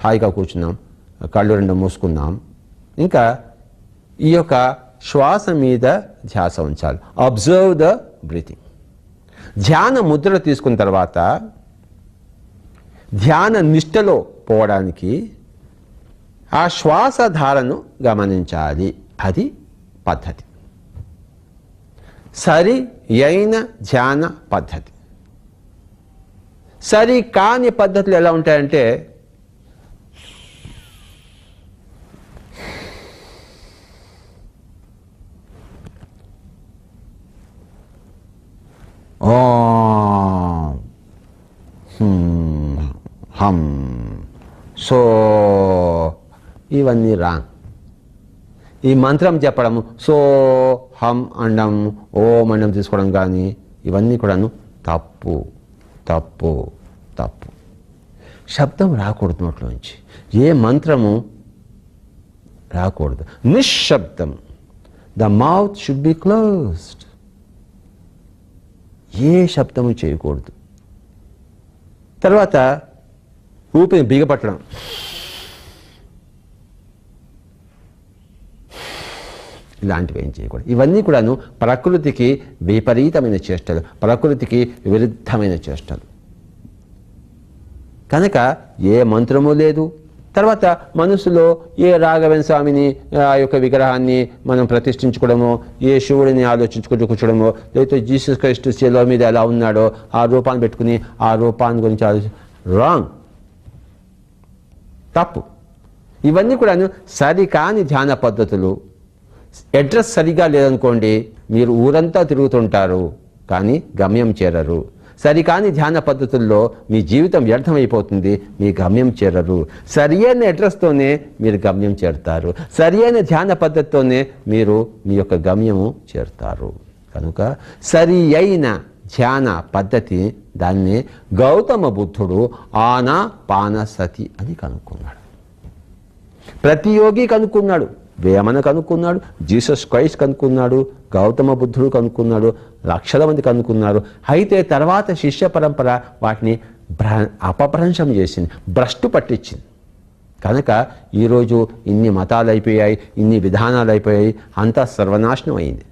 హాయిగా కూర్చున్నాం కళ్ళు రెండు మూసుకున్నాం. ఇంకా ఈ యొక్క శ్వాస మీద ధ్యాస ఉంచాలి. అబ్జర్వ్ ద బ్రీతింగ్ ధ్యాన ముద్ర తీసుకున్న తర్వాత ధ్యాన నిష్టలో పోవడానికి ఆ శ్వాసధారను గమనించాలి. అది పద్ధతి. సరి అయిన ధ్యాన పద్ధతి. సరి కాని పద్ధతులు ఎలా ఉంటాయంటే హం. సో ఇవన్నీ రాంగ్ ఈ మంత్రం చెప్పడము సో హం అండం ఓం అండం తీసుకోవడం కానీ ఇవన్నీ కూడాను తప్పు తప్పు తప్పు. శబ్దం రాకూడదు నోట్లోంచి. ఏ మంత్రము రాకూడదు. నిశ్శబ్దం. The mouth should be closed. ఏ శబ్దము చేయకూడదు. తర్వాత ఊపిరి బిగపట్టడం. ఇలాంటివి ఏం చేయకూడదు. ఇవన్నీ కూడాను ప్రకృతికి విపరీతమైన చేష్టలు ప్రకృతికి విరుద్ధమైన చేష్టలు. కనుక ఏ మంత్రము లేదు. తర్వాత మనసులో ఏ రాఘవన్ స్వామిని ఆ యొక్క విగ్రహాన్ని మనం ప్రతిష్ఠించుకోవడమో ఏ శివుడిని ఆలోచించుకుంటూ కూర్చోడమో లేకపోతే జీసస్ క్రైస్ట్ శిలో మీద ఎలా ఉన్నాడో ఆ రూపాన్ని పెట్టుకుని ఆ రూపాన్ని గురించి ఆలోచి రాంగ్. తప్పు. ఇవన్నీ కూడాను సరికాని ధ్యాన పద్ధతులు. అడ్రస్ సరిగా లేదనుకోండి మీరు ఊరంతా తిరుగుతుంటారు కానీ గమ్యం చేరరు. సరికాని ధ్యాన పద్ధతుల్లో మీ జీవితం వ్యర్థమైపోతుంది మీ గమ్యం చేరరు. సరి అయిన అడ్రస్తోనే మీరు గమ్యం చేరుతారు. సరి అయిన ధ్యాన పద్ధతితోనే మీరు మీ యొక్క గమ్యము చేరుతారు. కనుక సరి అయిన ధ్యాన పద్ధతి దాన్ని గౌతమ బుద్ధుడు ఆనా పానసతి అని కనుక్కున్నాడు. ప్రతి యోగి కనుక్కున్నాడు. వేమన కనుక్కున్నాడు. జీసస్ క్రైస్ట్ కనుక్కున్నాడు. గౌతమ బుద్ధుడు కనుక్కున్నాడు. లక్షల మంది కనుక్కున్నారు. అయితే తర్వాత శిష్య పరంపర వాటిని భ్ర అపభ్రంశం చేసింది. భ్రష్టు పట్టించింది. కనుక ఈరోజు ఇన్ని మతాలు అయిపోయాయి ఇన్ని విధానాలు అయిపోయాయి అంతా సర్వనాశనం అయింది.